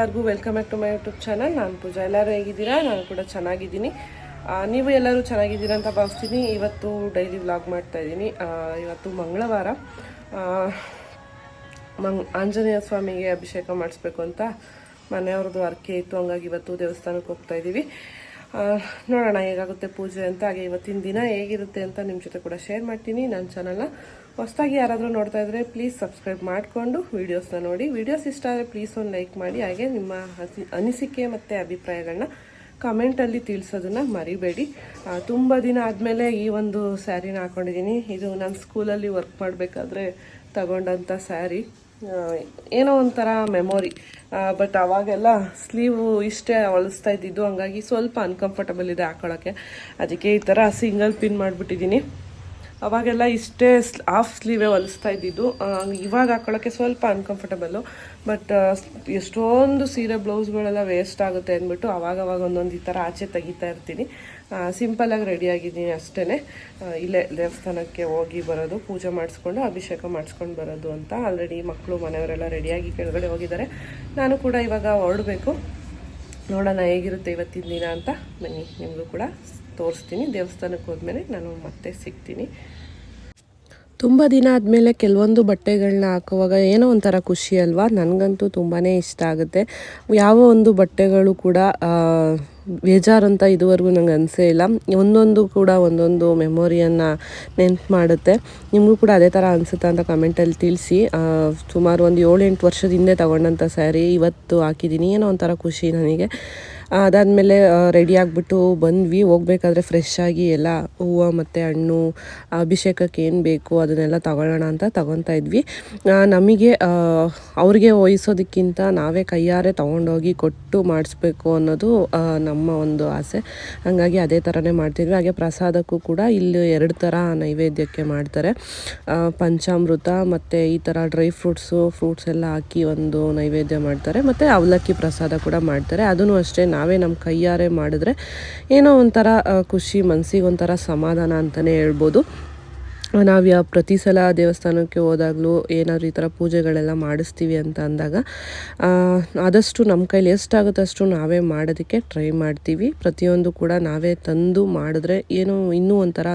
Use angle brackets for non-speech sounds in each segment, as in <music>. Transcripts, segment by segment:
ಎಲ್ಲರಿಗೂ welcome back to my YouTube channel ನಾನು ಪೂಜಾ. ಎಲ್ಲರೂ ಹೇಗಿದ್ದೀರಾ? ನಾನು ಕೂಡ ಚೆನ್ನಾಗಿದ್ದೀನಿ. ನೀವು ಎಲ್ಲರೂ ಚೆನ್ನಾಗಿದ್ದೀರಾ ಅಂತ ಭಾವಿಸ್ತೀನಿ. ಇವತ್ತು ಡೈಲಿ ವ್ಲಾಗ್ ಮಾಡ್ತಾ ಇದ್ದೀನಿ. ಆ, ಇವತ್ತು ಮಂಗಳವಾರ. ಮಂಗ್ ಆಂಜನೇಯ ಸ್ವಾಮಿಗೆ ಅಭಿಷೇಕ ಮಾಡಿಸ್ಬೇಕು ಅಂತ ಮನೆಯವ್ರದ್ದು ಅರ್ಕೆ ಇತ್ತು. ಹಂಗಾಗಿ ಇವತ್ತು ದೇವಸ್ಥಾನಕ್ಕೆ ಹೋಗ್ತಾ ಇದ್ದೀವಿ. ನೋಡೋಣ ಹೇಗಾಗುತ್ತೆ ಪೂಜೆ ಅಂತ. ಹಾಗೆ ಇವತ್ತಿನ ದಿನ ಹೇಗಿರುತ್ತೆ ಅಂತ ನಿಮ್ಮ ಜೊತೆ ಕೂಡ ಶೇರ್ ಮಾಡ್ತೀನಿ. ನನ್ನ ಚಾನಲ್ನ ಹೊಸದಾಗಿ ಯಾರಾದರೂ ನೋಡ್ತಾ ಇದ್ದರೆ ಪ್ಲೀಸ್ ಸಬ್ಸ್ಕ್ರೈಬ್ ಮಾಡಿಕೊಂಡು ವೀಡಿಯೋಸ್ನ ನೋಡಿ. ವೀಡಿಯೋಸ್ ಇಷ್ಟ ಆದರೆ ಪ್ಲೀಸ್ ಒಂದು ಲೈಕ್ ಮಾಡಿ. ಹಾಗೆ ನಿಮ್ಮ ಅನಿಸಿಕೆ ಮತ್ತು ಅಭಿಪ್ರಾಯಗಳನ್ನ ಕಮೆಂಟಲ್ಲಿ ತಿಳಿಸೋದನ್ನ ಮರಿಬೇಡಿ. ತುಂಬ ದಿನ ಆದಮೇಲೆ ಈ ಒಂದು ಸ್ಯಾರಿನ ಹಾಕ್ಕೊಂಡಿದ್ದೀನಿ ಇದು ನಾನು ಸ್ಕೂಲಲ್ಲಿ ವರ್ಕ್ ಮಾಡಬೇಕಾದ್ರೆ ತಗೊಂಡಂಥ ಸ್ಯಾರಿ ಏನೋ ಒಂಥರ ಮೆಮೊರಿ ಬಟ್ ಅವಾಗೆಲ್ಲ ಸ್ಲೀವು ಇಷ್ಟೇ ಹೊಲಿಸ್ತಾ ಇದ್ದಿದ್ದು. ಹಂಗಾಗಿ ಸ್ವಲ್ಪ ಅನ್ಕಂಫರ್ಟಬಲ್ ಇದೆ ಹಾಕೊಳ್ಳೋಕ್ಕೆ ಅದಕ್ಕೆ ಈ ಥರ ಸಿಂಗಲ್ ಪಿನ್ ಮಾಡಿಬಿಟ್ಟಿದ್ದೀನಿ. ಅವಾಗೆಲ್ಲ ಇಷ್ಟೇ ಹಾಫ್ ಸ್ಲೀವೇ ಹೊಲಿಸ್ತಾ ಇದ್ದಿದ್ದು. ಇವಾಗ ಹಾಕೊಳ್ಳೋಕ್ಕೆ ಸ್ವಲ್ಪ ಅನ್ಕಂಫರ್ಟಬಲ್ಲು ಬಟ್ ಎಷ್ಟೊಂದು ಸೀರೆ, ಬ್ಲೌಸ್ಗಳೆಲ್ಲ ವೇಸ್ಟ್ ಆಗುತ್ತೆ ಅಂದ್ಬಿಟ್ಟು ಅವಾಗ ಅವಾಗ ಒಂದೊಂದು ಈ ಥರ ಆಚೆ ತೆಗಿತಾ ಇರ್ತೀನಿ. ಸಿಂಪಲಾಗಿ ರೆಡಿಯಾಗಿದ್ದೀನಿ ಅಷ್ಟೇ ಇಲ್ಲೇ ದೇವಸ್ಥಾನಕ್ಕೆ ಹೋಗಿ ಬರೋದು, ಪೂಜೆ ಮಾಡಿಸ್ಕೊಂಡು ಅಭಿಷೇಕ ಮಾಡಿಸ್ಕೊಂಡು ಬರೋದು ಅಂತ ಆಲ್ರೆಡಿ ಮಕ್ಕಳು ಮನೆಯವರೆಲ್ಲ ರೆಡಿಯಾಗಿ ಕೆಳಗಡೆ ಹೋಗಿದ್ದಾರೆ. ನಾನು ಕೂಡ ಇವಾಗ ಹೊರಡಬೇಕು. ನೋಡೋಣ ಹೇಗಿರುತ್ತೆ ಇವತ್ತಿನ ದಿನ ಅಂತ. ಬನ್ನಿ, ನಿಮಗೂ ಕೂಡ ತೋರಿಸ್ತೀನಿ ದೇವಸ್ಥಾನಕ್ಕೆ ಹೋದ್ಮೇಲೆ ನಾನು ಮತ್ತೆ ಸಿಗ್ತೀನಿ. ತುಂಬ ದಿನ ಆದಮೇಲೆ ಕೆಲವೊಂದು ಬಟ್ಟೆಗಳನ್ನ ಹಾಕುವಾಗ ಏನೋ ಒಂಥರ ಖುಷಿ ಅಲ್ವಾ? ನನಗಂತೂ ತುಂಬಾ ಇಷ್ಟ ಆಗುತ್ತೆ. ಯಾವ ಒಂದು ಬಟ್ಟೆಗಳು ಕೂಡ ಆ, ಬೇಜಾರು ಅಂತ ಇದುವರೆಗೂ ನಂಗೆ ಅನಿಸೇ ಇಲ್ಲ. ಒಂದೊಂದು ಕೂಡ ಒಂದೊಂದು ಮೆಮೊರಿಯನ್ನು ನೆನ್ಪು ಮಾಡುತ್ತೆ. ನಿಮಗೂ ಕೂಡ ಅದೇ ಥರ ಅನಿಸುತ್ತಾ ಅಂತ ಕಮೆಂಟಲ್ಲಿ ತಿಳಿಸಿ. ಸುಮಾರು ಒಂದು ಏಳು ಎಂಟು ವರ್ಷದ ಹಿಂದೆ ತಗೊಂಡಂಥ ಸ್ಯಾರಿ ಇವತ್ತು ಹಾಕಿದ್ದೀನಿ. ಏನೋ ಒಂಥರ ಖುಷಿ ನನಗೆ. ಅದಾದಮೇಲೆ ರೆಡಿ ಆಗಿಬಿಟ್ಟು ಬಂದ್ವಿ. ಹೋಗ್ಬೇಕಾದ್ರೆ ಫ್ರೆಶ್ ಆಗಿ ಎಲ್ಲ ಹೂವು ಮತ್ತು ಹಣ್ಣು, ಅಭಿಷೇಕಕ್ಕೆ ಏನು ಬೇಕು ಅದನ್ನೆಲ್ಲ ತಗೊಳ್ಳೋಣ ಅಂತ ತಗೊತಾ ಇದ್ವಿ. ನಮಗೆ ಅವ್ರಿಗೆ ವಹಿಸೋದಕ್ಕಿಂತ ನಾವೇ ಕೈಯಾರೆ ತೊಗೊಂಡೋಗಿ ಕೊಟ್ಟು ಮಾಡಿಸ್ಬೇಕು ಅನ್ನೋದು ನಮ್ಮ ಒಂದು ಆಸೆ. ಹಾಗಾಗಿ ಅದೇ ಥರನೇ ಮಾಡ್ತಿದ್ವಿ. ಹಾಗೆ ಪ್ರಸಾದಕ್ಕೂ ಕೂಡ ಇಲ್ಲಿ ಎರಡು ಥರ ನೈವೇದ್ಯಕ್ಕೆ ಮಾಡ್ತಾರೆ. ಪಂಚಾಮೃತ ಮತ್ತು ಈ ಥರ ಡ್ರೈ ಫ್ರೂಟ್ಸು ಫ್ರೂಟ್ಸ್ ಎಲ್ಲ ಹಾಕಿ ಒಂದು ನೈವೇದ್ಯ ಮಾಡ್ತಾರೆ. ಮತ್ತು ಅವಲಕ್ಕಿ ಪ್ರಸಾದ ಕೂಡ ಮಾಡ್ತಾರೆ. ಅದನ್ನು ಅಷ್ಟೇ ನಾವೇ ನಮ್ಮ ಕೈಯಾರೆ ಮಾಡಿದ್ರೆ ಏನೋ ಒಂಥರ ಖುಷಿ ಮನಸ್ಸಿಗೆ ಒಂಥರ ಸಮಾಧಾನ ಅಂತಲೇ ಹೇಳ್ಬೋದು. ನಾವು ಯಾವ ಪ್ರತಿ ಸಲ ದೇವಸ್ಥಾನಕ್ಕೆ ಹೋದಾಗಲೂ ಏನಾದರೂ ಈ ಥರ ಪೂಜೆಗಳೆಲ್ಲ ಮಾಡಿಸ್ತೀವಿ ಅಂತ ಅಂದಾಗ ಆದಷ್ಟು ನಮ್ಮ ಕೈಲಿ ಎಷ್ಟಾಗುತ್ತೆ ಅಷ್ಟು ನಾವೇ ಮಾಡೋದಕ್ಕೆ ಟ್ರೈ ಮಾಡ್ತೀವಿ. ಪ್ರತಿಯೊಂದು ಕೂಡ ನಾವೇ ತಂದು ಮಾಡಿದ್ರೆ ಏನೋ ಇನ್ನೂ ಒಂಥರ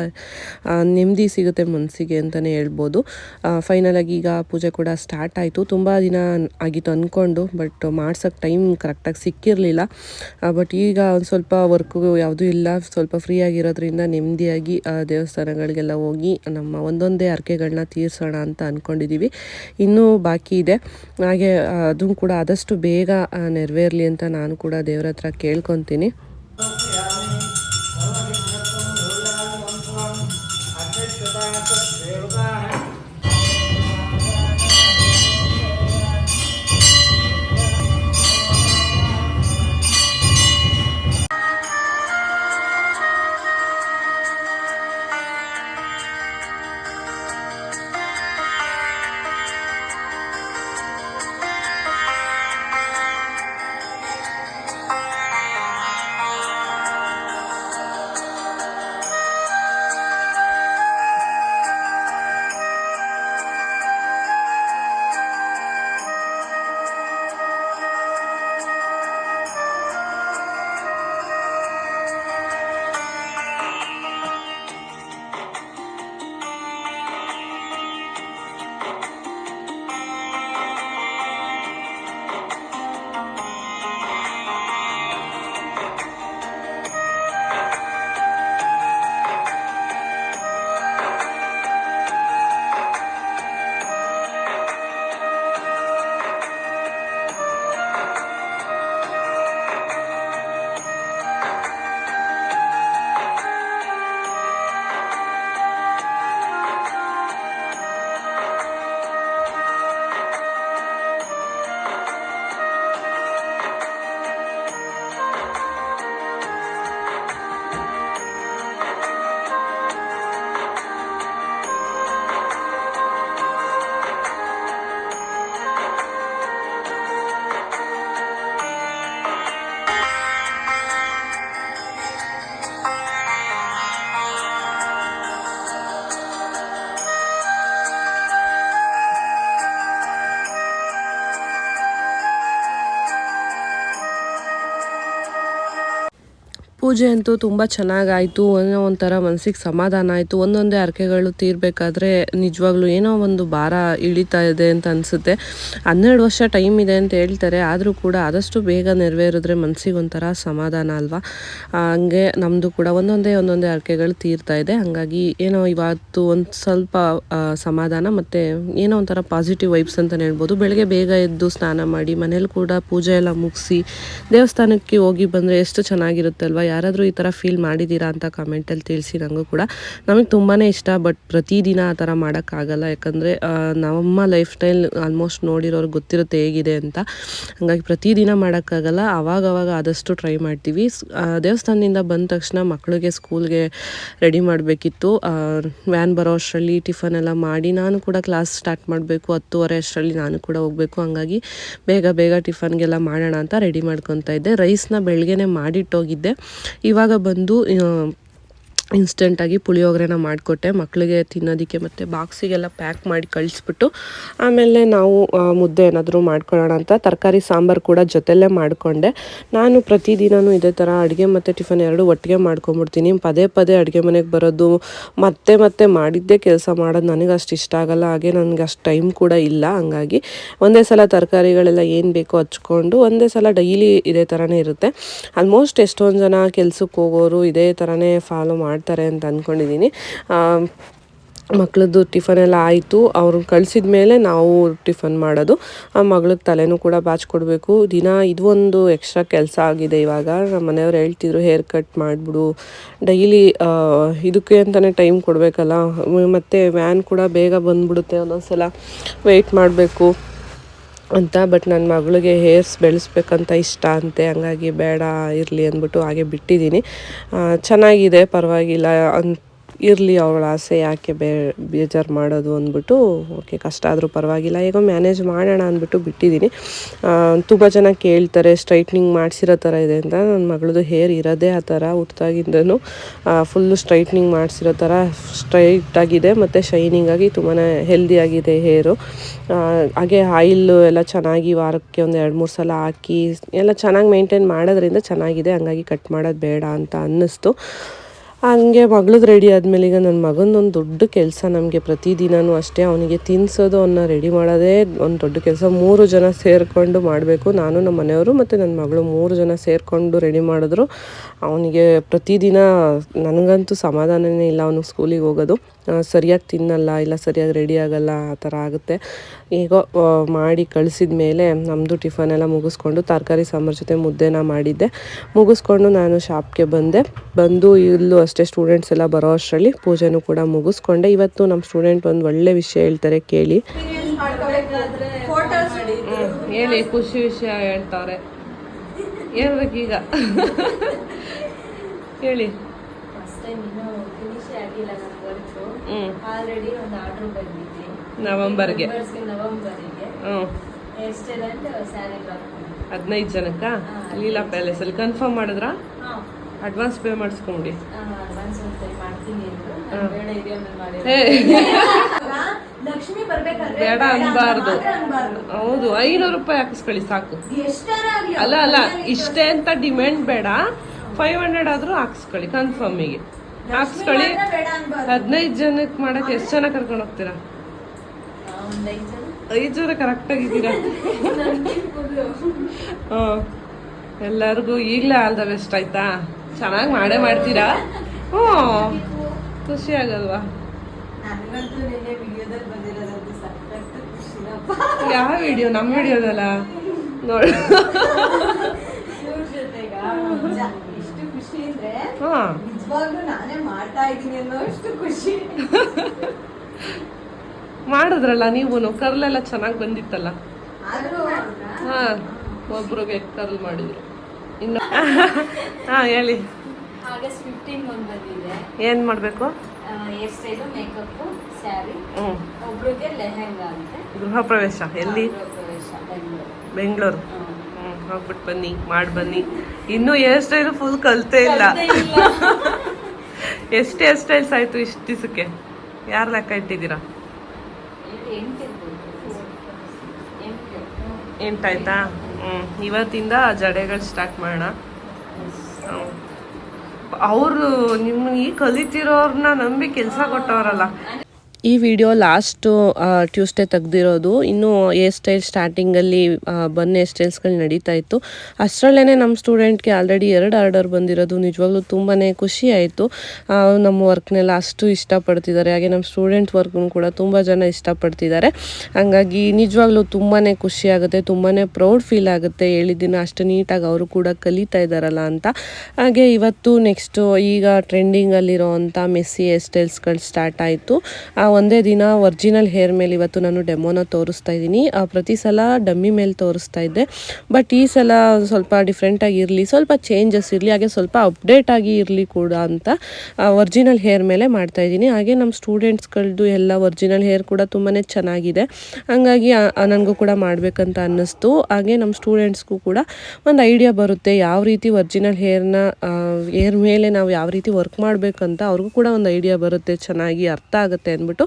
ನೆಮ್ಮದಿ ಸಿಗುತ್ತೆ ಮನಸ್ಸಿಗೆ ಅಂತಲೇ ಹೇಳ್ಬೋದು. ಫೈನಲಾಗಿ ಈಗ ಪೂಜೆ ಕೂಡ ಸ್ಟಾರ್ಟ್ ಆಯಿತು. ತುಂಬ ದಿನ ಆಗಿತ್ತು ಅಂದ್ಕೊಂಡು ಬಟ್ ಮಾಡ್ಸೋಕ್ಕೆ ಟೈಮ್ ಕರೆಕ್ಟಾಗಿ ಸಿಕ್ಕಿರಲಿಲ್ಲ. ಬಟ್ ಈಗ ಒಂದು ಸ್ವಲ್ಪ ವರ್ಕು ಯಾವುದೂ ಇಲ್ಲ. ಸ್ವಲ್ಪ ಫ್ರೀ ಆಗಿರೋದ್ರಿಂದ ನೆಮ್ಮದಿಯಾಗಿ ದೇವಸ್ಥಾನಗಳಿಗೆಲ್ಲ ಹೋಗಿ ನಮ್ಮ ಒಂದೊಂದೇ ಹರಕೆಗಳನ್ನ ತೀರಿಸೋಣ ಅಂತ ಅಂದ್ಕೊಂಡಿದ್ದೀವಿ ಇನ್ನೂ ಬಾಕಿ ಇದೆ. ಹಾಗೆ ಅದು ಕೂಡ ಆದಷ್ಟು ಬೇಗ ನೆರವೇರಲಿ ಅಂತ ನಾನು ಕೂಡ ದೇವ್ರ ಹತ್ರ ಕೇಳ್ಕೊತೀನಿ. ಪೂಜೆ ಅಂತೂ ತುಂಬ ಚೆನ್ನಾಗಾಯಿತು. ಏನೋ ಒಂಥರ ಮನಸ್ಸಿಗೆ ಸಮಾಧಾನ ಆಯಿತು. ಒಂದೊಂದೇ ಹರಕೆಗಳು ತೀರಬೇಕಾದ್ರೆ ನಿಜವಾಗ್ಲೂ ಏನೋ ಒಂದು ಭಾರ ಇಳಿತಾ ಇದೆ ಅಂತ ಅನಿಸುತ್ತೆ. ಹನ್ನೆರಡು ವರ್ಷ ಟೈಮ್ ಇದೆ ಅಂತ ಹೇಳ್ತಾರೆ. ಆದರೂ ಕೂಡ ಆದಷ್ಟು ಬೇಗ ನೆರವೇರಿದ್ರೆ ಮನಸ್ಸಿಗೆ ಒಂಥರ ಸಮಾಧಾನ ಅಲ್ವಾ? ಹಂಗೆ ನಮ್ಮದು ಕೂಡ ಒಂದೊಂದೇ ಒಂದೊಂದೇ ಹರಕೆಗಳು ತೀರ್ತಾ ಇದೆ. ಹಾಗಾಗಿ ಏನೋ ಇವತ್ತು ಒಂದು ಸ್ವಲ್ಪ ಸಮಾಧಾನ ಮತ್ತು ಏನೋ ಒಂಥರ ಪಾಸಿಟಿವ್ ವೈಬ್ಸ್ ಅಂತಲೇ ಹೇಳ್ಬೋದು. ಬೆಳಗ್ಗೆ ಬೇಗ ಎದ್ದು ಸ್ನಾನ ಮಾಡಿ ಮನೇಲಿ ಕೂಡ ಪೂಜೆ ಎಲ್ಲ ಮುಗಿಸಿ ದೇವಸ್ಥಾನಕ್ಕೆ ಹೋಗಿ ಬಂದರೆ ಎಷ್ಟು ಚೆನ್ನಾಗಿರುತ್ತೆ ಅಲ್ವಾ? ಯಾರಾದರೂ ಈ ಥರ ಫೀಲ್ ಮಾಡಿದ್ದೀರಾ ಅಂತ ಕಮೆಂಟಲ್ಲಿ ತಿಳಿಸಿ ನನಗೂ ಕೂಡ. ನಮಗೆ ತುಂಬಾ ಇಷ್ಟ ಬಟ್ ಪ್ರತಿದಿನ ಆ ಥರ ಮಾಡೋಕ್ಕಾಗಲ್ಲ ಯಾಕಂದರೆ ನಮ್ಮ ಲೈಫ್ ಸ್ಟೈಲ್ ಆಲ್ಮೋಸ್ಟ್ ನೋಡಿರೋರು ಗೊತ್ತಿರುತ್ತೆ ಹೇಗಿದೆ ಅಂತ. ಹಾಗಾಗಿ ಪ್ರತಿದಿನ ಮಾಡೋಕ್ಕಾಗಲ್ಲ ಅವಾಗವಾಗ ಆದಷ್ಟು ಟ್ರೈ ಮಾಡ್ತೀವಿ. ದೇವಸ್ಥಾನದಿಂದ ಬಂದ ತಕ್ಷಣ ಮಕ್ಕಳಿಗೆ ಸ್ಕೂಲ್ಗೆ ರೆಡಿ ಮಾಡಬೇಕಿತ್ತು. ವ್ಯಾನ್ ಬರೋ ಅಷ್ಟರಲ್ಲಿ ಟಿಫನ್ ಎಲ್ಲ ಮಾಡಿ ನಾನು ಕೂಡ ಕ್ಲಾಸ್ ಸ್ಟಾರ್ಟ್ ಮಾಡಬೇಕು. ಹತ್ತುವರೆ ಅಷ್ಟರಲ್ಲಿ ನಾನು ಕೂಡ ಹೋಗಬೇಕು. ಹಂಗಾಗಿ ಬೇಗ ಬೇಗ ಟಿಫನ್ಗೆಲ್ಲ ಮಾಡೋಣ ಅಂತ ರೆಡಿ ಮಾಡ್ಕೊತಾ ಇದ್ದೆ. ರೈಸ್ನ ಬೆಳಗ್ಗೆನೆ ಮಾಡಿಟ್ಟೋಗಿದ್ದೆ. ಇವಾಗ ಬಂದು ಇನ್ಸ್ಟೆಂಟಾಗಿ ಪುಳಿಯೋಗರೆನ ಮಾಡಿಕೊಟ್ಟೆ. ಮಕ್ಕಳಿಗೆ ತಿನ್ನೋದಕ್ಕೆ ಮತ್ತು ಬಾಕ್ಸಿಗೆಲ್ಲ ಪ್ಯಾಕ್ ಮಾಡಿ ಕಳಿಸ್ಬಿಟ್ಟು ಆಮೇಲೆ ನಾವು ಮುದ್ದೆ ಏನಾದರೂ ಮಾಡ್ಕೊಳ್ಳೋಣ ಅಂತ ತರಕಾರಿ, ಸಾಂಬಾರು ಕೂಡ ಜೊತೆಲೇ ಮಾಡಿಕೊಂಡೆ. ನಾನು ಪ್ರತಿದಿನವೂ ಇದೇ ಥರ ಅಡುಗೆ ಮತ್ತು ಟಿಫನ್ ಎರಡು ಒಟ್ಟಿಗೆ ಮಾಡ್ಕೊಂಬಿಡ್ತೀನಿ ಪದೇ ಪದೇ ಅಡುಗೆ ಮನೆಗೆ ಬರೋದು, ಮತ್ತೆ ಮತ್ತೆ ಮಾಡಿದ್ದೇ ಕೆಲಸ ಮಾಡೋದು ನನಗೆ ಅಷ್ಟು ಇಷ್ಟ ಆಗಲ್ಲ. ಹಾಗೆ ನನಗೆ ಅಷ್ಟು ಟೈಮ್ ಕೂಡ ಇಲ್ಲ. ಹಂಗಾಗಿ ಒಂದೇ ಸಲ ತರಕಾರಿಗಳೆಲ್ಲ ಏನು ಬೇಕೋ ಹಚ್ಕೊಂಡು ಒಂದೇ ಸಲ ಡೈಲಿ ಇದೇ ಥರನೇ ಇರುತ್ತೆ. ಆಲ್ಮೋಸ್ಟ್ ಎಷ್ಟೊಂದು ಜನ ಕೆಲ್ಸಕ್ಕೆ ಹೋಗೋರು ಇದೇ ಥರನೇ ಫಾಲೋ ಮಾಡ್ತಾರೆ ಅಂತ ಅಂದ್ಕೊಂಡಿದ್ದೀನಿ ಮಕ್ಳದ್ದು ಟಿಫನ್ ಎಲ್ಲ ಆಯಿತು. ಅವ್ರನ್ನ ಕಳಿಸಿದ ಮೇಲೆ ನಾವು ಟಿಫನ್ ಮಾಡೋದು. ಆ, ಮಗಳಿಗೆ ತಲೆನೂ ಕೂಡ ಬಾಚಿಕೊಡ್ಬೇಕು ದಿನ ಇದು ಒಂದು ಎಕ್ಸ್ಟ್ರಾ ಕೆಲಸ ಆಗಿದೆ ಇವಾಗ. ನಮ್ಮ ಮನೆಯವ್ರು ಹೇಳ್ತಿದ್ರು ಹೇರ್ ಕಟ್ ಮಾಡಿಬಿಡು. ಡೈಲಿ ಇದಕ್ಕೆ ಅಂತಲೇ ಟೈಮ್ ಕೊಡಬೇಕಲ್ಲ. ಮತ್ತು ವ್ಯಾನ್ ಕೂಡ ಬೇಗ ಬಂದ್ಬಿಡುತ್ತೆ ಒಂದೊಂದು ಸಲ ವೆಯ್ಟ್ ಮಾಡಬೇಕು. ಅಂತ ಬಟ್ ನನ್ನ ಮಗಳಿಗೆ ಹೇರ್ಸ್ ಬೆಳೆಸ್ಬೇಕಂತ ಇಷ್ಟ ಅಂತೆ, ಹಂಗಾಗಿ ಬೇಡ ಇರಲಿ ಅಂದ್ಬಿಟ್ಟು ಹಾಗೆ ಬಿಟ್ಟಿದ್ದೀನಿ. ಚೆನ್ನಾಗಿದೆ, ಪರವಾಗಿಲ್ಲ. ಅನ್ ಇರಲಿ, ಅವಳ ಆಸೆ ಯಾಕೆ ಬೇ, ಬೇಜಾರು ಮಾಡೋದು ಅಂದ್ಬಿಟ್ಟು, ಓಕೆ, ಕಷ್ಟ ಆದರೂ ಪರವಾಗಿಲ್ಲ ಈಗ ಮ್ಯಾನೇಜ್ ಮಾಡೋಣ ಅಂದ್ಬಿಟ್ಟು ಬಿಟ್ಟಿದ್ದೀನಿ. ತುಂಬ ಜನ ಕೇಳ್ತಾರೆ, ಸ್ಟ್ರೈಟ್ನಿಂಗ್ ಮಾಡಿಸಿರೋ ಥರ ಇದೆ ಅಂತ. ನನ್ನ ಮಗಳದು ಹೇರ್ ಇರೋದೇ ಆ ಥರ ಹುಟ್ಟಾಗಿಂದನೂ ಫುಲ್ಲು ಸ್ಟ್ರೈಟ್ನಿಂಗ್ ಮಾಡಿಸಿರೋ ಥರ ಸ್ಟ್ರೈಟ್ ಆಗಿದೆ ಮತ್ತು ಶೈನಿಂಗ್ ಆಗಿ ತುಂಬಾ ಹೆಲ್ದಿ ಆಗಿದೆ ಹೇರು ಹಾಗೆ ಆಯಿಲ್ಲು ಎಲ್ಲ ಚೆನ್ನಾಗಿ ವಾರಕ್ಕೆ ಒಂದು ಎರಡು ಮೂರು ಸಲ ಹಾಕಿ, ಎಲ್ಲ ಚೆನ್ನಾಗಿ ಮೇಂಟೈನ್ ಮಾಡೋದ್ರಿಂದ ಚೆನ್ನಾಗಿದೆ, ಹಂಗಾಗಿ ಕಟ್ ಮಾಡೋದು ಬೇಡ ಅಂತ ಅನ್ನಿಸ್ತು. ಹಂಗೆ ಮಗಳದ್ದು ರೆಡಿ ಆದಮೇಲೆ ಈಗ ನನ್ನ ಮಗಂದೊಂದು ದೊಡ್ಡ ಕೆಲಸ ನಮಗೆ ಪ್ರತಿದಿನವೂ ಅಷ್ಟೇ. ಅವನಿಗೆ ತಿನ್ನಿಸೋದು ಅವನ್ನ ರೆಡಿ ಮಾಡೋದೇ ಒಂದು ದೊಡ್ಡ ಕೆಲಸ. ಮೂರು ಜನ ಸೇರಿಕೊಂಡು ಮಾಡಬೇಕು. ನಾನು ನಮ್ಮ ಮನೆಯವರು ಮತ್ತು ನನ್ನ ಮಗಳು ಮೂರು ಜನ ಸೇರಿಕೊಂಡು ರೆಡಿ ಮಾಡಿದ್ರು. ಅವನಿಗೆ ಪ್ರತಿದಿನ ನನಗಂತೂ ಸಮಾಧಾನನೇ ಇಲ್ಲ ಅವನು ಸ್ಕೂಲಿಗೆ ಹೋಗೋದು. ಸರಿಯಾಗಿ ತಿನ್ನಲ್ಲ ಇಲ್ಲ ಸರಿಯಾಗಿ ರೆಡಿ ಆಗಲ್ಲ ಆ ಥರ ಆಗುತ್ತೆ. ಈಗ ಮಾಡಿ ಕಳಿಸಿದ ಮೇಲೆ ನಮ್ಮದು ಟಿಫನ್ ಎಲ್ಲ ಮುಗಿಸ್ಕೊಂಡು ತರಕಾರಿ ಸಾಂಬಾರು ಜೊತೆ ಮುದ್ದೆನ ಮಾಡಿದ್ದೆ. ಮುಗಿಸ್ಕೊಂಡು ನಾನು ಶಾಪ್ಗೆ ಬಂದೆ. ಬಂದು ಇಲ್ಲೂ ಅಷ್ಟೇ ಸ್ಟೂಡೆಂಟ್ಸ್ ಎಲ್ಲ ಬರೋ ಅಷ್ಟರಲ್ಲಿ ಪೂಜೆನೂ ಕೂಡ ಮುಗಿಸ್ಕೊಂಡೆ. ಇವತ್ತು ನಮ್ಮ ಸ್ಟೂಡೆಂಟ್ ಒಂದು ಒಳ್ಳೆ ವಿಷಯ ಹೇಳ್ತಾರೆ ಕೇಳಿ. ಹೇಳಿ ಖುಷಿ ವಿಷಯ ಹೇಳ್ತಾರೆ. ಹೇಳ್ಬೇಕೀಗ ಹೇಳಿ. ಫಸ್ಟ್ ಟೈಮ್ ಇನ್ನೂ ಫಿನಿಶ್ ಆಗಿಲ್ಲ ನನ್ನ ವರ್ಕು ಹ್ಞೂ ಒಂದು ಆರ್ಡರ್ ಬಂದಿದೆ. ನವಂಬರ್ಗೆ. ಹದಿನೈದು ಜನಕ್ಕ? ಲೀಲಾ ಪ್ಯಾಲೇಸಲ್ಲಿ ಕನ್ಫರ್ಮ್ ಮಾಡಿದ್ರಾ? ಹಾಂ. Advance pay ಮಾಡಿಸ್ಕೊಂಬಿಡಿ. ಲಕ್ಷ್ಮಿ ಬರ್ಬೇಕಾದ್ರೆ ಬೇಡ ಅನ್ಬಾರ್ದು. ಮಾತ್ರ ಹೌದು ಐನೂರು ರೂಪಾಯಿ ಹಾಕಿಸ್ಕೊಳ್ಳಿ ಸಾಕು. ಅಲ್ಲ ಅಲ್ಲ ಇಷ್ಟೇ ಅಂತ ಡಿಮ್ಯಾಂಡ್ ಬೇಡ. ಫೈವ್ ಹಂಡ್ರೆಡ್ ಆದ್ರೂ ಹಾಕಿಸ್ಕೊಳ್ಳಿ ಕನ್ಫರ್ಮಿಗೆ ಹಾಕ್ಸ್ಕೊಳ್ಳಿ. ಹಾಕಿಸ್ಕೊಳ್ಳಿ ಹದಿನೈದು ಜನಕ್ಕೆ ಮಾಡಕ್ಕೆ ಎಷ್ಟು ಜನ ಕರ್ಕೊಂಡು ಹೋಗ್ತೀರಾ? ಐದ್ ಜನ. ಕರೆಕ್ಟ್ ಆಗಿದ್ದೀರಾ? ಎಲ್ಲರಿಗೂ ಈಗಲೇ ಆಲ್ ದ ಬೆಸ್ಟ್ ಆಯ್ತಾ? ಚೆನ್ನಾಗಿ ಮಾಡೇ ಮಾಡ್ತೀರಾ? ಹ್ಞೂ ಖುಷಿ ಆಗಲ್ವಾ ಯಾವ ವಿಡಿಯೋ? ನಮ್ಮ ವಿಡಿಯೋದಲ್ಲ? ನೋಡ. ನಿಜ ಖುಷಿ ಅಂದ್ರೆ ಹಾಂ. ನಿಜವಾಗ್ಲೂ ನಾನೇ ಮಾಡ್ತಾ ಇದ್ದೀನಿ ಅನ್ನೋ ಖುಷಿ. ಮಾಡಿದ್ರಲ್ಲ ನೀವು? ಕರ್ಲೆಲ್ಲ ಚೆನ್ನಾಗಿ ಬಂದಿತ್ತಲ್ಲ? ಹಾಂ ಒಬ್ರಿಗೆ ಕರ್ಲ್ ಮಾಡಿದ್ರು. ಇನ್ನು ಹಾ ಹೇಳಿ. ಆಗಸ್ಟ್ ಫಿಫ್ಟೀನ್ ಒಂದು ಬಂದಿದೆ. ಏನು ಮಾಡಬೇಕು? ಹೇರ್ ಸ್ಟೈಲು ಮೇಕಪ್ ಸ್ಯಾರಿ ಹ್ಞೂ ಒಬ್ರಿಗೆ ಲೆಹೆಂಗಾ ಅಂತೆ. ಗೃಹ ಪ್ರವೇಶ ಎಲ್ಲಿ? ಗೃಹ ಪ್ರವೇಶ ಬೆಂಗಳೂರು. ಬೆಂಗಳೂರು. ಹ್ಞೂ ಹೋಗ್ಬಿಟ್ಟು ಬನ್ನಿ ಮಾಡಿ ಬನ್ನಿ. ಇನ್ನೂ ಹೇರ್ ಸ್ಟೈಲು ಫುಲ್ ಕಲ್ತೇ ಇಲ್ಲ. <laughs> ಎಷ್ಟು ಹೇರ್ ಸ್ಟೈಲ್ಸ್ ಆಯಿತು ಇಷ್ಟು ದಿವಸಕ್ಕೆ? ಯಾರು ಲೆಕ್ಕ ಇಟ್ಟಿದ್ದೀರಾ? ಎಂಟು ಎಂಟು. ಎಂಟಾಯ್ತಾ ಹ್ಞೂ ಇವತ್ತಿಂದ ಜಡೆಗಳು ಸ್ಟಾರ್ಟ್ ಮಾಡೋಣ. ಹ್ಞೂ ಅವರು ನಿಮ್ಮ ಈ ಕಲಿತಿರೋರನ್ನ ನಂಬಿ ಕೆಲಸ ಕೊಟ್ಟವರಲ್ಲ. ಈ ವಿಡಿಯೋ ಲಾಸ್ಟು ಟ್ಯೂಸ್ಡೇ ತೆಗ್ದಿರೋದು. ಇನ್ನೂ ಏರ್ ಸ್ಟೈಲ್ ಸ್ಟಾರ್ಟಿಂಗಲ್ಲಿ ಬನ್ನಿ ಏರ್ ಸ್ಟೈಲ್ಸ್ಗಳು ನಡೀತಾ ಇತ್ತು. ಅಷ್ಟರಲ್ಲೇ ನಮ್ಮ ಸ್ಟೂಡೆಂಟ್ಗೆ ಆಲ್ರೆಡಿ ಎರಡು ಆರ್ಡರ್ ಬಂದಿರೋದು. ನಿಜವಾಗ್ಲೂ ತುಂಬಾ ಖುಷಿ ಆಯಿತು. ನಮ್ಮ ವರ್ಕ್ನೆಲ್ಲ ಅಷ್ಟು ಇಷ್ಟಪಡ್ತಿದ್ದಾರೆ. ಹಾಗೆ ನಮ್ಮ ಸ್ಟೂಡೆಂಟ್ ವರ್ಕ್ನು ಕೂಡ ತುಂಬ ಜನ ಇಷ್ಟಪಡ್ತಿದ್ದಾರೆ. ಹಾಗಾಗಿ ನಿಜವಾಗ್ಲೂ ತುಂಬಾ ಖುಷಿ ಆಗುತ್ತೆ. ತುಂಬಾ ಪ್ರೌಡ್ ಫೀಲ್ ಆಗುತ್ತೆ. ಹೇಳಿದ್ದಿನ ಅಷ್ಟು ನೀಟಾಗಿ ಅವರು ಕೂಡ ಕಲಿತಾ ಇದ್ದಾರಲ್ಲ ಅಂತ. ಹಾಗೆ ಇವತ್ತು ನೆಕ್ಸ್ಟು ಈಗ ಟ್ರೆಂಡಿಂಗಲ್ಲಿರೋ ಅಂಥ ಮೆಸ್ಸಿ ಏರ್ ಸ್ಟೈಲ್ಸ್ಗಳು ಸ್ಟಾರ್ಟ್ ಆಯಿತು. ಒಂದೇ ದಿನ ಒರಿಜಿನಲ್ ಹೇರ್ ಮೇಲೆ ಇವತ್ತು ನಾನು ಡೆಮೋನ ತೋರಿಸ್ತಾ ಇದ್ದೀನಿ. ಪ್ರತಿ ಸಲ ಡಮ್ಮಿ ಮೇಲೆ ತೋರಿಸ್ತಾ ಇದ್ದೆ. ಬಟ್ ಈ ಸಲ ಸ್ವಲ್ಪ ಡಿಫ್ರೆಂಟಾಗಿ ಇರಲಿ, ಸ್ವಲ್ಪ ಚೇಂಜಸ್ ಇರಲಿ, ಹಾಗೆ ಸ್ವಲ್ಪ ಅಪ್ಡೇಟ್ ಆಗಿ ಇರಲಿ ಕೂಡ ಅಂತ ಒರಿಜಿನಲ್ ಹೇರ್ ಮೇಲೆ ಮಾಡ್ತಾ ಇದ್ದೀನಿ. ಹಾಗೆ ನಮ್ಮ ಸ್ಟೂಡೆಂಟ್ಸ್ಗಳದ್ದು ಎಲ್ಲ ಒರಿಜಿನಲ್ ಹೇರ್ ಕೂಡ ತುಂಬಾ ಚೆನ್ನಾಗಿದೆ. ಹಾಗಾಗಿ ನನಗೂ ಕೂಡ ಮಾಡಬೇಕಂತ ಅನ್ನಿಸ್ತು. ಹಾಗೆ ನಮ್ಮ ಸ್ಟೂಡೆಂಟ್ಸ್ಗೂ ಕೂಡ ಒಂದು ಐಡಿಯಾ ಬರುತ್ತೆ, ಯಾವ ರೀತಿ ಒರಿಜಿನಲ್ ಹೇರ್ನ ಹೇರ್ ಮೇಲೆ ನಾವು ಯಾವ ರೀತಿ ವರ್ಕ್ ಮಾಡಬೇಕಂತ ಅವ್ರಿಗೂ ಕೂಡ ಒಂದು ಐಡಿಯಾ ಬರುತ್ತೆ, ಚೆನ್ನಾಗಿ ಅರ್ಥ ಆಗುತ್ತೆ ಅಂದ್ಬಿಟ್ಟು.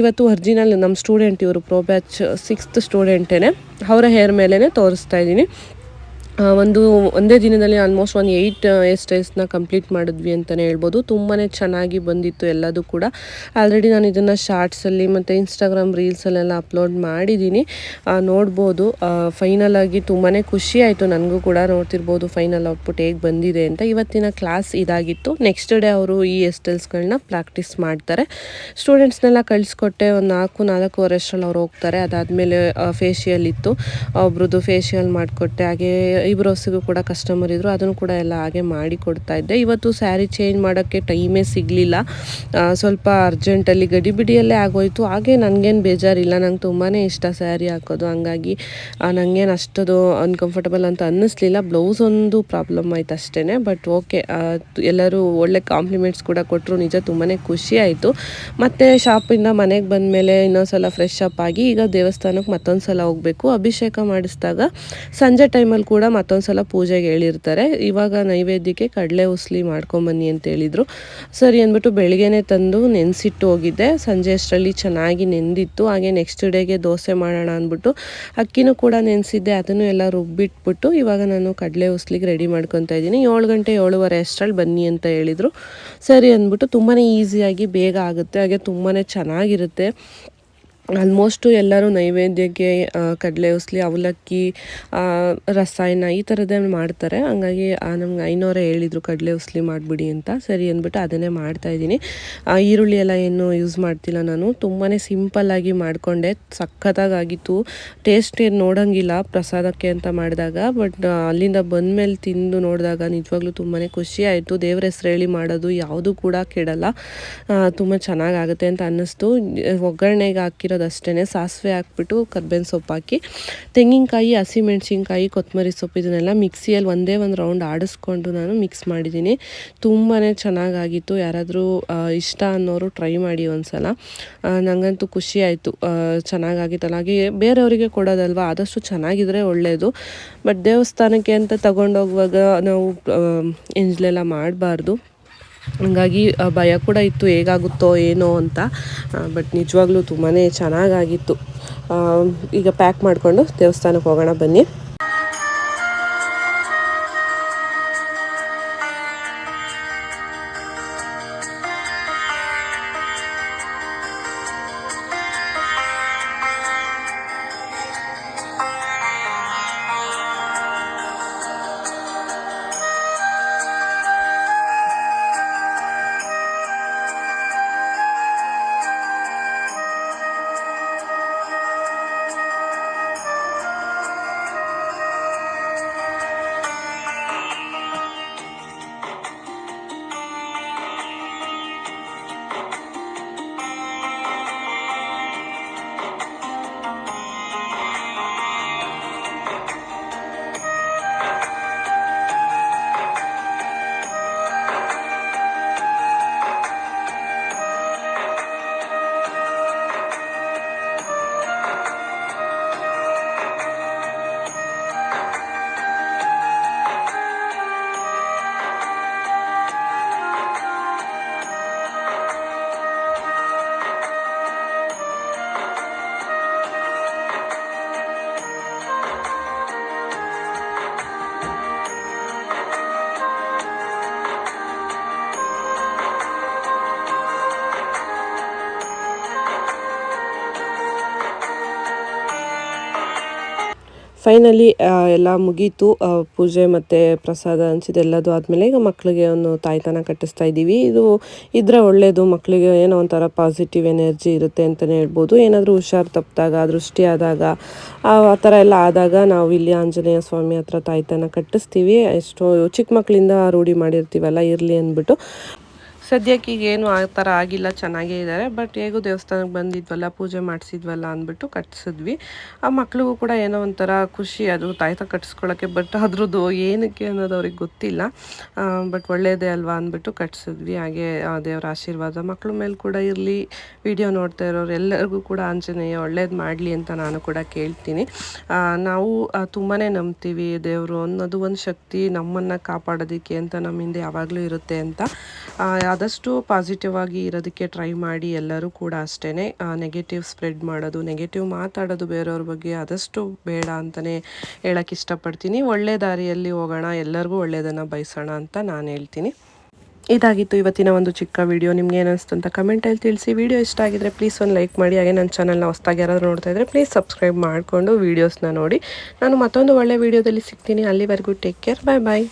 ಇವತ್ತು ಒರ್ಜಿನಲ್ ನಮ್ಮ ಸ್ಟೂಡೆಂಟ್ ಇವರು ಪ್ರೋ ಬ್ಯಾಚ್ ಸಿಕ್ಸ್ತ್ ಸ್ಟೂಡೆಂಟೇನೆ ಅವರ ಹೇರ್ ಮೇಲೇ ತೋರಿಸ್ತಾ ಇದ್ದೀನಿ. ಒಂದು, ಒಂದೇ ದಿನದಲ್ಲಿ ಆಲ್ಮೋಸ್ಟ್ ಒಂದು ಏಯ್ಟ್ ಹೇರ್ ಸ್ಟೈಲ್ಸ್ನ ಕಂಪ್ಲೀಟ್ ಮಾಡಿದ್ವಿ ಅಂತಲೇ ಹೇಳ್ಬೋದು. ತುಂಬಾ ಚೆನ್ನಾಗಿ ಬಂದಿತ್ತು ಎಲ್ಲದೂ ಕೂಡ. ಆಲ್ರೆಡಿ ನಾನು ಇದನ್ನು ಶಾರ್ಟ್ಸಲ್ಲಿ ಮತ್ತು ಇನ್ಸ್ಟಾಗ್ರಾಮ್ ರೀಲ್ಸಲ್ಲೆಲ್ಲ ಅಪ್ಲೋಡ್ ಮಾಡಿದ್ದೀನಿ. ನೋಡ್ಬೋದು. ಫೈನಲ್ ಆಗಿ ತುಂಬಾ ಖುಷಿ ಆಯಿತು. ನನಗೂ ಕೂಡ ನೋಡ್ತಿರ್ಬೋದು ಫೈನಲ್ ಔಟ್ಪುಟ್ ಹೇಗೆ ಬಂದಿದೆ ಅಂತ. ಇವತ್ತಿನ ಕ್ಲಾಸ್ ಇದಾಗಿತ್ತು. ನೆಕ್ಸ್ಟ್ ಡೇ ಅವರು ಈ ಎಸ್ಟೆಲ್ಸ್ಗಳನ್ನ ಸ್ಟೈಲ್ಸ್ಗಳನ್ನ ಪ್ರಾಕ್ಟೀಸ್ ಮಾಡ್ತಾರೆ. ಸ್ಟೂಡೆಂಟ್ಸ್ನೆಲ್ಲ ಕಳಿಸ್ಕೊಟ್ಟೆ ಒಂದು ನಾಲ್ಕು ನಾಲ್ಕೂವರೆ ಅಷ್ಟರಲ್ಲಿ ಅವ್ರು ಹೋಗ್ತಾರೆ. ಅದಾದಮೇಲೆ ಫೇಶಿಯಲ್ ಇತ್ತು. ಒಬ್ರದ್ದು ಫೇಶಿಯಲ್ ಮಾಡಿಕೊಟ್ಟೆ. ಹಾಗೆ ಐಬ್ರೋಸಿಗೂ ಕೂಡ ಕಸ್ಟಮರ್ ಇದ್ದರು ಅದನ್ನು ಕೂಡ ಎಲ್ಲ ಹಾಗೆ ಮಾಡಿ ಕೊಡ್ತಾ ಇದ್ದೆ. ಇವತ್ತು ಸ್ಯಾರಿ ಚೇಂಜ್ ಮಾಡೋಕ್ಕೆ ಟೈಮೇ ಸಿಗಲಿಲ್ಲ. ಸ್ವಲ್ಪ ಅರ್ಜೆಂಟಲ್ಲಿ ಗಡಿಬಿಡಿಯಲ್ಲೇ ಆಗೋಯ್ತು. ಹಾಗೆ ನನಗೇನು ಬೇಜಾರಿಲ್ಲ. ನಂಗೆ ತುಂಬಾ ಇಷ್ಟ ಸ್ಯಾರಿ ಹಾಕೋದು. ಹಂಗಾಗಿ ನನಗೇನು ಅಷ್ಟದು ಅನ್ಕಂಫರ್ಟಬಲ್ ಅಂತ ಅನ್ನಿಸ್ಲಿಲ್ಲ. ಬ್ಲೌಸ್ ಒಂದು ಪ್ರಾಬ್ಲಮ್ ಆಯ್ತು ಅಷ್ಟೇ ಬಟ್ ಓಕೆ ಎಲ್ಲರೂ ಒಳ್ಳೆ ಕಾಂಪ್ಲಿಮೆಂಟ್ಸ್ ಕೂಡ ಕೊಟ್ಟರು ನಿಜ ತುಂಬಾ ಖುಷಿ ಆಯಿತು. ಮತ್ತು ಶಾಪಿಂದ ಮನೆಗೆ ಬಂದಮೇಲೆ ಇನ್ನೊಂದ್ಸಲ ಫ್ರೆಶ್ ಅಪ್ ಆಗಿ ಈಗ ದೇವಸ್ಥಾನಕ್ಕೆ ಮತ್ತೊಂದು ಸಲ ಹೋಗಬೇಕು. ಅಭಿಷೇಕ ಮಾಡಿಸಿದಾಗ ಸಂಜೆ ಟೈಮಲ್ಲಿ ಕೂಡ ಮತ್ತೊಂದು ಸಲ ಪೂಜೆಗೆ ಹೇಳಿರ್ತಾರೆ. ಇವಾಗ ನೈವೇದ್ಯಕ್ಕೆ ಕಡಲೆ ಉಸ್ಲಿ ಮಾಡ್ಕೊಂಬನ್ನಿ ಅಂತ ಹೇಳಿದರು. ಸರಿ ಅಂದ್ಬಿಟ್ಟು ಬೆಳಿಗ್ಗೆನೇ ತಂದು ನೆನೆಸಿಟ್ಟು ಹೋಗಿದ್ದೆ. ಸಂಜೆ ಅಷ್ಟರಲ್ಲಿ ಚೆನ್ನಾಗಿ ನೆಂದಿತ್ತು. ಹಾಗೆ ನೆಕ್ಸ್ಟ್ ಡೇಗೆ ದೋಸೆ ಮಾಡೋಣ ಅಂದ್ಬಿಟ್ಟು ಅಕ್ಕಿನೂ ಕೂಡ ನೆನೆಸಿದ್ದೆ. ಅದನ್ನು ಎಲ್ಲ ರುಬ್ಬಿಟ್ಬಿಟ್ಟು ಇವಾಗ ನಾನು ಕಡಲೆ ಉಸ್ಲಿಗೆ ರೆಡಿ ಮಾಡ್ಕೊತಾ ಇದ್ದೀನಿ. ಏಳು ಗಂಟೆ ಏಳುವರೆ ಅಷ್ಟರಲ್ಲಿ ಬನ್ನಿ ಅಂತ ಹೇಳಿದರು. ಸರಿ ಅಂದ್ಬಿಟ್ಟು ತುಂಬಾ ಈಸಿಯಾಗಿ ಬೇಗ ಆಗುತ್ತೆ. ಹಾಗೆ ತುಂಬಾ ಚೆನ್ನಾಗಿರುತ್ತೆ. ಆಲ್ಮೋಸ್ಟು ಎಲ್ಲರೂ ನೈವೇದ್ಯಕ್ಕೆ ಕಡಲೆ ಉಸ್ಲಿ, ಅವಲಕ್ಕಿ ರಸಾಯನ ಈ ಥರದ್ದೇ ಮಾಡ್ತಾರೆ. ಹಂಗಾಗಿ ನಮ್ಗೆ ಐನೋರೇ ಹೇಳಿದರು ಕಡಲೆ ಉಸ್ಲಿ ಮಾಡಿಬಿಡಿ ಅಂತ. ಸರಿ ಅಂದ್ಬಿಟ್ಟು ಅದನ್ನೇ ಮಾಡ್ತಾಯಿದ್ದೀನಿ ಈರುಳ್ಳಿ ಎಲ್ಲ ಏನು ಯೂಸ್ ಮಾಡ್ತಿಲ್ಲ ನಾನು. ತುಂಬಾ ಸಿಂಪಲ್ಲಾಗಿ ಮಾಡಿಕೊಂಡೆ. ಸಖತ್ತಾಗಿತ್ತು ಟೇಸ್ಟ್ ಏನು ನೋಡೋಂಗಿಲ್ಲ ಪ್ರಸಾದಕ್ಕೆ ಅಂತ ಮಾಡಿದಾಗ. ಬಟ್ ಅಲ್ಲಿಂದ ಬಂದಮೇಲೆ ತಿಂದು ನೋಡಿದಾಗ ನಿಜವಾಗ್ಲೂ ತುಂಬಾ ಖುಷಿ ಆಯಿತು. ದೇವ್ರ ಹೆಸ್ರು ಹೇಳಿ ಮಾಡೋದು ಯಾವುದು ಕೂಡ ಕೆಡಲ್ಲ. ತುಂಬ ಚೆನ್ನಾಗಾಗುತ್ತೆ ಅಂತ ಅನ್ನಿಸ್ತು. ಒಗ್ಗರಣೆಗೆ ಹಾಕಿರೋದು ಅಷ್ಟೇ ಸಾಸಿವೆ ಹಾಕ್ಬಿಟ್ಟು ಕರ್ಬೇವಿನ ಸೊಪ್ಪು ಹಾಕಿ, ತೆಂಗಿನಕಾಯಿ ಹಸಿಮೆಣ್ಸಿನ್ಕಾಯಿ ಕೊತ್ತಂಬರಿ ಸೊಪ್ಪು ಇದನ್ನೆಲ್ಲ ಮಿಕ್ಸಿಯಲ್ಲಿ ಒಂದೇ ಒಂದು ರೌಂಡ್ ಆಡಿಸ್ಕೊಂಡು ನಾನು ಮಿಕ್ಸ್ ಮಾಡಿದ್ದೀನಿ. ತುಂಬಾ ಚೆನ್ನಾಗಾಗಿತ್ತು. ಯಾರಾದರೂ ಇಷ್ಟ ಅನ್ನೋರು ಟ್ರೈ ಮಾಡಿ ಒಂದ್ಸಲ. ಸಲ ನನಗಂತೂ ಖುಷಿ ಆಯಿತು. ಚೆನ್ನಾಗಾಗಿತ್ತಲ್ಲ. ಹಾಗೆ ಬೇರೆಯವರಿಗೆ ಕೊಡೋದಲ್ವ? ಆದಷ್ಟು ಚೆನ್ನಾಗಿದ್ರೆ ಒಳ್ಳೆಯದು ಬಟ್ ದೇವಸ್ಥಾನಕ್ಕೆ ಅಂತ ತಗೊಂಡೋಗುವಾಗ ನಾವು ಎಂಜ್ಲೆಲ್ಲ ಮಾಡಬಾರ್ದು. ಹಂಗಾಗಿ ಭಯ ಕೂಡ ಇತ್ತು, ಹೇಗಾಗುತ್ತೋ, ಏನೋ ಅಂತ. ಬಟ್ ನಿಜವಾಗ್ಲೂ ತುಂಬಾ ಚೆನ್ನಾಗಾಗಿತ್ತು. ಈಗ ಪ್ಯಾಕ್ ಮಾಡಿಕೊಂಡು ದೇವಸ್ಥಾನಕ್ಕೆ ಹೋಗೋಣ ಬನ್ನಿ. ಫೈನಲಿ ಎಲ್ಲ ಮುಗೀತು. ಪೂಜೆ ಮತ್ತು ಪ್ರಸಾದ ಹಂಚಿದೆಲ್ಲದು ಆದಮೇಲೆ ಈಗ ಮಕ್ಕಳಿಗೆ ಒಂದು ತಾಯ್ತನ ಕಟ್ಟಿಸ್ತಾ ಇದ್ದೀವಿ. ಇದು ಇದ್ರೆ ಒಳ್ಳೆಯದು ಮಕ್ಕಳಿಗೆ ಏನೋ ಒಂಥರ ಪಾಸಿಟಿವ್ ಎನರ್ಜಿ ಇರುತ್ತೆ ಅಂತಲೇ ಹೇಳ್ಬೋದು. ಏನಾದರೂ ಹುಷಾರು ತಪ್ಪಿದಾಗ ದೃಷ್ಟಿ ಆದಾಗ, ಆ ಥರ ಎಲ್ಲ ಆದಾಗ ನಾವು ಇಲ್ಲಿ ಆಂಜನೇಯ ಸ್ವಾಮಿ ಹತ್ರ ತಾಯ್ತನ ಕಟ್ಟಿಸ್ತೀವಿ. ಎಷ್ಟೋ ಚಿಕ್ಕ ಮಕ್ಕಳಿಂದ ರೂಢಿ ಮಾಡಿರ್ತೀವಲ್ಲ, ಇರಲಿ ಅಂದ್ಬಿಟ್ಟು. ಸದ್ಯಕ್ಕೆ ಈಗ ಏನು ಆ ಥರ ಆಗಿಲ್ಲ, ಚೆನ್ನಾಗೇ ಇದ್ದಾರೆ ಬಟ್ ಹೇಗೂ ದೇವಸ್ಥಾನಕ್ಕೆ ಬಂದಿದ್ವಲ್ಲ, ಪೂಜೆ ಮಾಡಿಸಿದ್ವಲ್ಲ ಅಂದ್ಬಿಟ್ಟು ಕಟ್ಸಿದ್ವಿ. ಆ ಮಕ್ಳಿಗೂ ಕೂಡ ಏನೋ ಒಂಥರ ಖುಷಿ, ಅದು ತಾಯ್ತ ಕಟ್ಸ್ಕೊಳ್ಳೋಕ್ಕೆ ಬಟ್ ಅದ್ರದ್ದು ಏನಕ್ಕೆ ಅನ್ನೋದು ಅವ್ರಿಗೆ ಗೊತ್ತಿಲ್ಲ. ಬಟ್ ಒಳ್ಳೆಯದೇ ಅಲ್ವಾ ಅಂದ್ಬಿಟ್ಟು ಕಟ್ಸಿದ್ವಿ. ಹಾಗೆ ದೇವರ ಆಶೀರ್ವಾದ ಮಕ್ಳ ಮೇಲೆ ಕೂಡ ಇರಲಿ. ವಿಡಿಯೋ ನೋಡ್ತಾ ಇರೋರು ಎಲ್ಲರಿಗೂ ಕೂಡ, ಆಂಜನೇಯ, ಒಳ್ಳೇದು ಮಾಡಲಿ ಅಂತ ನಾನು ಕೂಡ ಕೇಳ್ತೀನಿ. ನಾವು ತುಂಬಾ ನಂಬ್ತೀವಿ ದೇವರು ಅನ್ನೋದು ಒಂದು ಶಕ್ತಿ ನಮ್ಮನ್ನು ಕಾಪಾಡೋದಕ್ಕೆ ಅಂತ ನಮ್ಮ ಹಿಂದೆ ಯಾವಾಗಲೂ ಇರುತ್ತೆ ಅಂತ. ಆದಷ್ಟು ಪಾಸಿಟಿವ್ ಆಗಿ ಇರೋದಕ್ಕೆ ಟ್ರೈ ಮಾಡಿ ಎಲ್ಲರೂ ಕೂಡ ಅಷ್ಟೇ ನೆಗೆಟಿವ್ ಸ್ಪ್ರೆಡ್ ಮಾಡೋದು ನೆಗೆಟಿವ್ ಮಾತಾಡೋದು ಬೇರೆಯವ್ರ ಬಗ್ಗೆ ಆದಷ್ಟು ಬೇಡ ಅಂತಲೇ ಹೇಳಕ್ಕೆ ಇಷ್ಟಪಡ್ತೀನಿ. ಒಳ್ಳೆ ದಾರಿಯಲ್ಲಿ ಹೋಗೋಣ, ಎಲ್ಲರಿಗೂ ಒಳ್ಳೆಯದನ್ನು ಬಯಸೋಣ ಅಂತ ನಾನು ಹೇಳ್ತೀನಿ. ಇದಾಗಿತ್ತು ಇವತ್ತಿನ ಒಂದು ಚಿಕ್ಕ ವಿಡಿಯೋ ನಿಮ್ಗೆ ಏನಿಸ್ತು ಅಂತ ಕಮೆಂಟಲ್ಲಿ ತಿಳಿಸಿ. ವಿಡಿಯೋ ಇಷ್ಟ ಆಗಿದ್ರೆ ಪ್ಲೀಸ್ ಒಂದು ಲೈಕ್ ಮಾಡಿ. ಹಾಗೆ ನನ್ನ ಚಾನಲ್ನ ಹೊಸ್ದಾಗಿ ಯಾರಾದರೂ ನೋಡ್ತಾ ಇದ್ದರೆ ಪ್ಲೀಸ್ ಸಬ್ಸ್ಕ್ರೈಬ್ ಮಾಡಿಕೊಂಡು ವೀಡಿಯೋಸ್ನ ನೋಡಿ. ನಾನು ಮತ್ತೊಂದು ಒಳ್ಳೆ ವೀಡಿಯೋದಲ್ಲಿ ಸಿಗ್ತೀನಿ. ಅಲ್ಲಿವರೆಗೂ ಟೇಕ್ ಕೇರ್ ಬಾಯ್ ಬಾಯ್